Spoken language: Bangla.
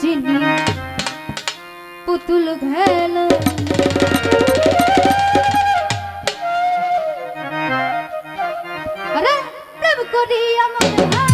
বুঝিনি পুতুল খেলা আরে প্রেম করি আমার